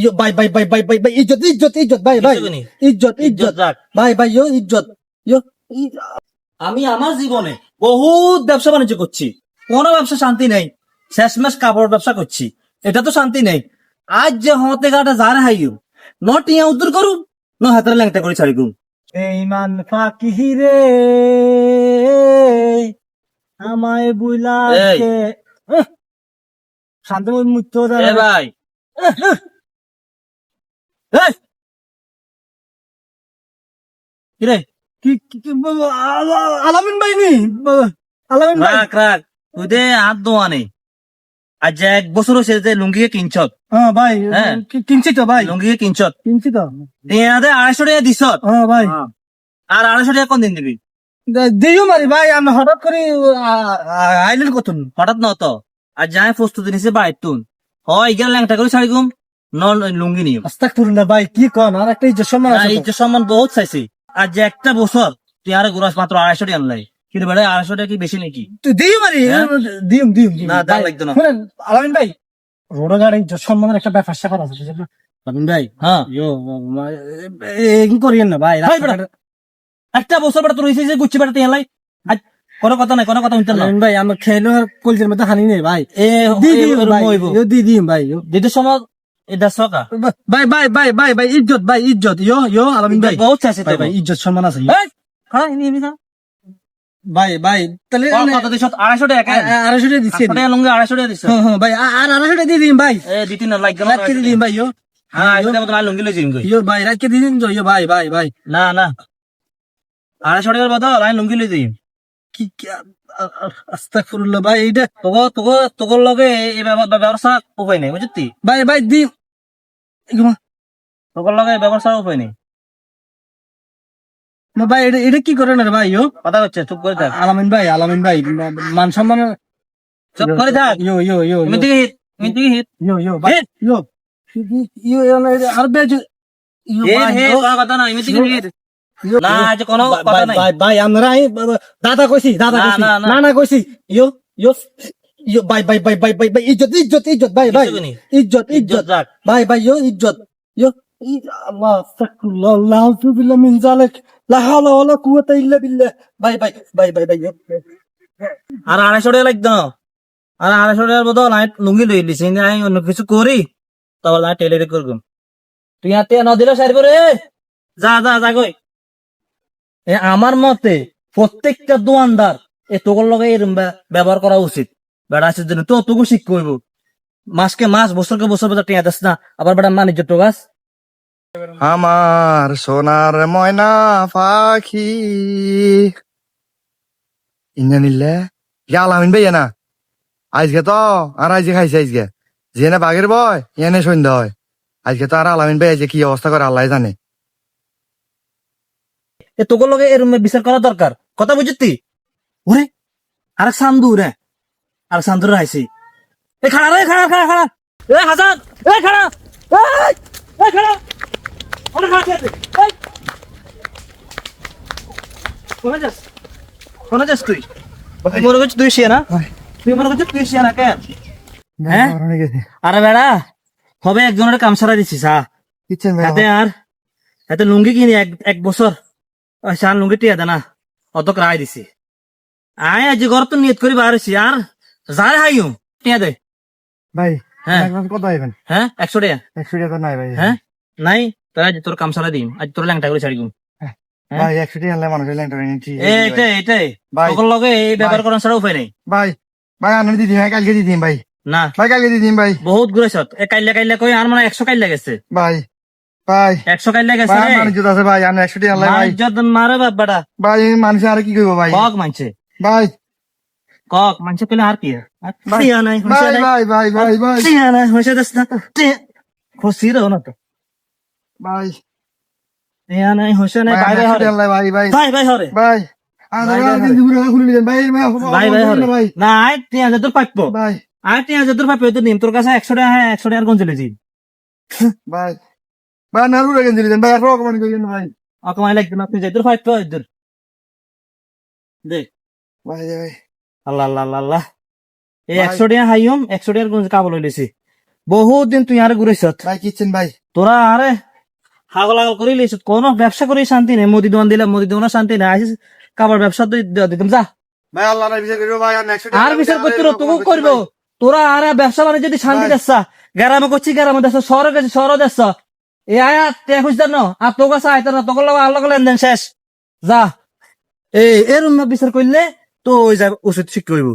ইয়ো বাই বাই বাই বাই বাই বাই ইজ্জত ইজ্জত ইজ্জত ভাই ভাই ইজ্জত ইজ্জত ভাই ভাই ইয়ো ইজ্জত ইয়ো আমি আমার জীবনে বহুত ব্যবসা বাণিজ্য করছি। কোনো ব্যবসা শান্তি নেই। শেষমেশ কাপড় ব্যবসা করছি। এটা তো শান্তি নেই। আজ যে হতে গাটা যারা হাইও ন টিয়া উদ্ধার করু ন হাতের ল্যাংটা করে ছাড়ি গুম। ফাঁকি রে আমায় বুলা এই। মুক্ত এ ভাই। এই! কিরে? কি কি- কি বাবা, আলা- আলামিন ভাই নি? আলামিন ভাই। রাখ রাখ। তুই হাত দোয়া আজ এক বছর হয়েছে যে কিনছত। হ্যাঁ ভাই হ্যাঁ। কি- কিনছি তো ভাই। লুঙ্গিকে কিনছত। কিনছি তো। দে আড়াইশো টাকা দিছত। হ্যাঁ ভাই। আর আড়াইশো টাকা কোন দিন দিবি? দিও মারি ভাই। আমি হঠাৎ করে আইলেন হঠাৎ ন তো। আর যাই প্রস্তুতি নিছে বাইর তুন হয় গেলে ল্যাংটা করে ছাড়ি গুম লুঙ্গি ভাই কি কন? আর একটা ইজ্জত সম্মান আছে এই সম্মান বহুত চাইছি। আর যে একটা বছর তুই আরে গুরাস মাত্র আড়াইশো টাকা আনলাই। কিন্তু বেড়ে আড়াইশো টাকা কি বেশি নাকি? তুই মারি হ্যাঁ? দিম দিম না, ভাই, লাগতো না। শুনেন, আলামিন ভাই রোড গাড়ি ইজ্জত সম্মানের একটা ব্যাপার স্যাপার আছে না? আলামিন ভাই হ্যাঁ। ইয়ো এগুলো করিয়েন না ভাই ভাই, একটা বছর বেটা তোর হয়েছে যে গুচ্ছি বেটা টিয়া লাই আজ কোনো কথা নাই কোনো কথা শুনতে না। ভাই আমার খেলো কলজের মধ্যে হানি নেই ভাই। এ দি দিম ভাই দি দিম ভাই। দিতে সময় এটা সকা। ভাই ভাই ভাই ভাই ভাই ইজ্জত ভাই ইজ্জত। ইয়ো ইয়ো আলামিন ভাই। বহুত চাইছে ভাই তো ভাই। ইজ্জত সম্মান আছে। ইয়ো। এই, খা, এমনি, এমনি ভাই ভাই তাহলে কত দিছত? আড়াইশো টাকা কেন? আড়াইশো টাকা দিচ্ছি। আটশো টাকা লুঙ্গি আড়াইশো টাকা দিছ? হ্যাঁ হ্যাঁ ভাই আর আড়াইশো টাকা দিয়ে দিন ভাই। এ দিতি না না রাত কেটে দিন। ভাই ইয়ো। হ্যাঁ না লুঙ্গি কই। ইয়ো ভাই রাত কেটে দিন তো ইয়ো ভাই ভাই ভাই। না না। আড়াইশো টাকার বদল আমি লুঙ্গি লই দিই কি আস্তাগফিরুল্লাহ ভাই এইটা। তোকে তোকে তোর লগে এই ব্যব- ব্যবসা উপায় নেই বুঝতি ভাই ভাই দি তোর লগে ব্যবসা উপায় নেই। ভাই এটা এটা কি করেন রে ভাই ইয়ো কথা হচ্ছে চুপ করে থাক। আলামিন ভাই আলামিন ভাই মান সম্মান চুপ করে থাক। ইয়ো ইয়ো ইয়ো তুমি দিকে হিট তুমি দিকে হিট। ইয়ো ইয়ো ভাই ইয়ো। ইয়ো ইয়ো না, এটা আর বেজ ইয়ো ভাই, হিট কথা নাই তুমি দিকে হিট। না আজ কোনো কথা নাই। ভাই ভাই আমরা দাদা কইছি দাদা কইছি। না, না। কইছি। ইয়ো ইয়ো। ভাই ভাই ভাই ভাই ভাই ভাই ইজ্জত ইজ্জত ইজ্জত ভাই ভাই। ইজ্জত ইজ্জত ভাই ভাই ইয়ো ইজ্জত ইয়ো আল্লাহ আস্তাগফিরুল্লাহ আল্লাহু বিল্লাহ মিন জালিক লা হাওলা ওয়ালা কুওয়াতা ইল্লা বিল্লাহ ভাই ভাই ভাই ভাই ভাই ইয়ো। আর আড়াইশো টাকা লাগতো আর আড়াইশো টাকার বদল আমি লুঙ্গি লই লিছি আমি অন্য কিছু করি তারপর আমি টেলারি করব তুই হাতে ন দিলে সারি রে যা যা যা কই এ আমার মতে প্রত্যেকটা দোয়ানদার এ তোর লগে এরম ব্যা- ব্যবহার করা উচিত বেড়া জন্য তো তোকে শিখ করব। মাসকে মাস বছরকে বছর বছর টিয়া দিস না। আবার বেড়া মানিজ্য টোকাস আমার সোনার ময়না পাখি। ইন্না নিলে আলামিন ভাইয়া না? আজকে তো আর আজকে খাইছে আজকে। যেনে বাগের বয় এনে সন্ধ্যা হয়। আজকে তো আর আলামিন ভাই আজকে কি অবস্থা করে আল্লাহ জানে। এ তোর লগে এরম বিচার করা দরকার। কথা বুঝতি ওরে আরেক সান্দু রে। আর সান্দুর আইছি এ খাড়া রে খাড়া খাড়া খাড়া। এ হাসান এ খাড়া। এ খাড়া। ওরে খাড়া খেয়ে দে, যাস? কোনে যাস তুই? তুই মনে করছিস তুই শিয়া না তুই মনে করছিস তুই শিয়া না কেন হ্যাঁ? আরে বেড়া হবে একজনের কাম সারা দিছিস হা কিচ্ছেন হাতে আর হাতে লুঙ্গি কিনি এক এক বছর। লুঙ্গি টিয়া দেনা অত রায় দিছি। আয় আজ ঘর তো নিয়ত করি বাড়ছি আর যার হাইও টিয়া দে। ভাই হ্যাঁ। কত হ্যাঁ একশো টাকা। একশো টাকা নাই ভাই। হ্যাঁ? নাই? আজ তোর কাম সারা দিম। আজ তোর ল্যাংটা করে ছাড়ি দিম হ্যাঁ? ভাই একশো টাকা আনলে মানুষের ল্যাংটা এটাই এটাই। ভাই তোর লগে এই ব্যবহার করার ছাড়া উপায় নেই। ভাই ভাই আমি দিদি কালকে দিদিম ভাই। না। ভাই কালকে দিদিম ভাই। বহুত ঘুরেছ এ কাইলে কাইলে কই আর মানে একশো কাইলে গেছে। ভাই ভাই। একশো কাইলে গেছে ভাই মানুষ আছে ভাই আমি একশো টাকা আনলে ভাই। ইজ্জত মারে বাবাটা ভাই মানুষ আর কি করব ভাই? কক মানছে। ভাই কক পেলে আর কি টিয়া নাই নাই। ভাই ভাই ভাই ভাই টিয়া নাই হয়েছে দেখ না টিয়া খুশি রো না তো ভাই টিয়া নাই হয়েছে নাই ভাই, ভাই ভাই হরে ভাই হরে না আয় টিয়া যে পাইপ আয় টিয়া যে পাইপ তোর নিম তোর কাছে একশো টাকা একশো টাকার কোন চলেছি ভাই ভাই না রুড়ে গেঞ্জি দিলেন ভাই আর ভাই লাগবে না পাইপ দেখ ভাই ভাই আল্লাহ আল্লাহ আল্লাহ আল্লাহ। এই একশো টাকা হাইম একশো টাকার কোন কাবল হইলেছি বহুত দিন তুই আরে ঘুরেছ ভাই কিচ্ছেন ভাই। তোরা আরে হাগল হাগল করে কোন ব্যবসা করে শান্তি নেই। মোদি দোকান দিলে মোদি দোকানে শান্তি নেই। আসিস কাবার ব্যবসা তুই দিতাম যা। ভাই আল্লাহ বিচার করব ভাই। আর বিচার করতে তোকে করব তোরা আর ব্যবসা বাণিজ্য যদি শান্তি। দেখছা গ্রামে করছি গ্রামে দেখছ শহরে গেছি শহরে দেখছ এ আয়া তে খুঁজতে ন। আর তোর কাছে আইতে না তোকে আল্লাহ লেনদেন শেষ। যা। এই এরম বিচার করলে তো ওই যা ওষুধ ঠিক করব